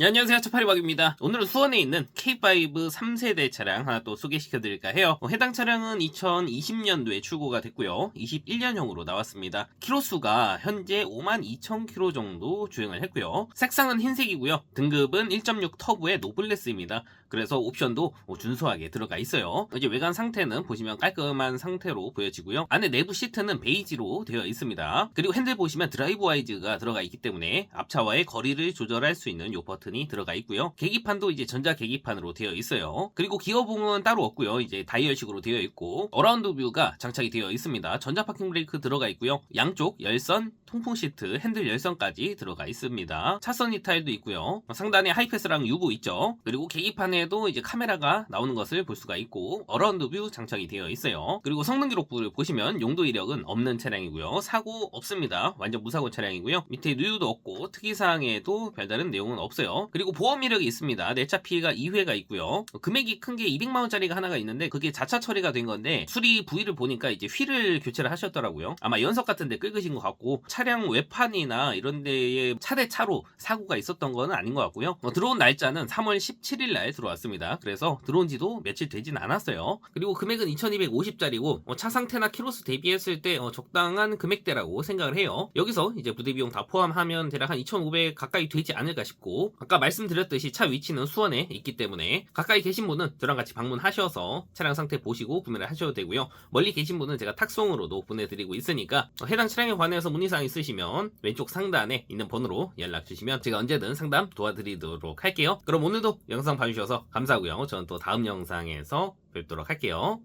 네, 안녕하세요. 차파리박입니다. 오늘은 수원에 있는 K5 3세대 차량 하나 또 소개시켜 드릴까 해요. 어, 해당 차량은 2020년도에 출고가 됐고요. 21년형으로 나왔습니다. 키로수가 현재 52,000km 정도 주행을 했고요. 색상은 흰색이고요. 등급은 1.6 터보의 노블레스입니다. 그래서 옵션도 어, 준수하게 들어가 있어요. 이제 외관 상태는 보시면 깔끔한 상태로 보여지고요. 안에 내부 시트는 베이지로 되어 있습니다. 그리고 핸들 보시면 드라이브 와이즈가 들어가 있기 때문에 앞차와의 거리를 조절할 수 있는 요 버튼 이 들어가 있고요. 계기판도 이제 전자 계기판으로 되어 있어요. 그리고 기어봉은 따로 없고요. 이제 다이얼식으로 되어 있고 어라운드 뷰가 장착이 되어 있습니다. 전자 파킹 브레이크 들어가 있고요. 양쪽 열선, 통풍 시트, 핸들 열선까지 들어가 있습니다. 차선 이탈도 있고요. 상단에 하이패스랑 유부 있죠. 그리고 계기판에도 이제 카메라가 나오는 것을 볼 수가 있고 어라운드 뷰 장착이 되어 있어요. 그리고 성능 기록부를 보시면 용도 이력은 없는 차량이고요. 사고 없습니다. 완전 무사고 차량이고요. 밑에 누유도 없고 특이사항에도 별다른 내용은 없어요. 그리고 보험 이력이 있습니다. 내차 피해가 2회가 있고요. 금액이 큰 게 200만원짜리가 하나가 있는데 그게 자차 처리가 된 건데 수리 부위를 보니까 이제 휠을 교체를 하셨더라고요. 아마 연석 같은 데 긁으신 것 같고 차량 외판이나 이런 데에 차대 차로 사고가 있었던 건 아닌 것 같고요. 어, 들어온 날짜는 3월 17일 날 들어왔습니다. 그래서 들어온 지도 며칠 되진 않았어요. 그리고 금액은 2250짜리고 어, 차 상태나 키로수 대비했을 때 어, 적당한 금액대라고 생각을 해요. 여기서 이제 부대 비용 다 포함하면 대략 한 2500 가까이 되지 않을까 싶고 아까 말씀드렸듯이 차 위치는 수원에 있기 때문에 가까이 계신 분은 저랑 같이 방문하셔서 차량 상태 보시고 구매를 하셔도 되고요. 멀리 계신 분은 제가 탁송으로도 보내드리고 있으니까 어, 해당 차량에 관해서 문의사항 있으시면 왼쪽 상단에 있는 번호로 연락 주시면 제가 언제든 상담 도와드리도록 할게요. 그럼 오늘도 영상 봐주셔서 감사하고요. 저는 또 다음 영상에서 뵙도록 할게요.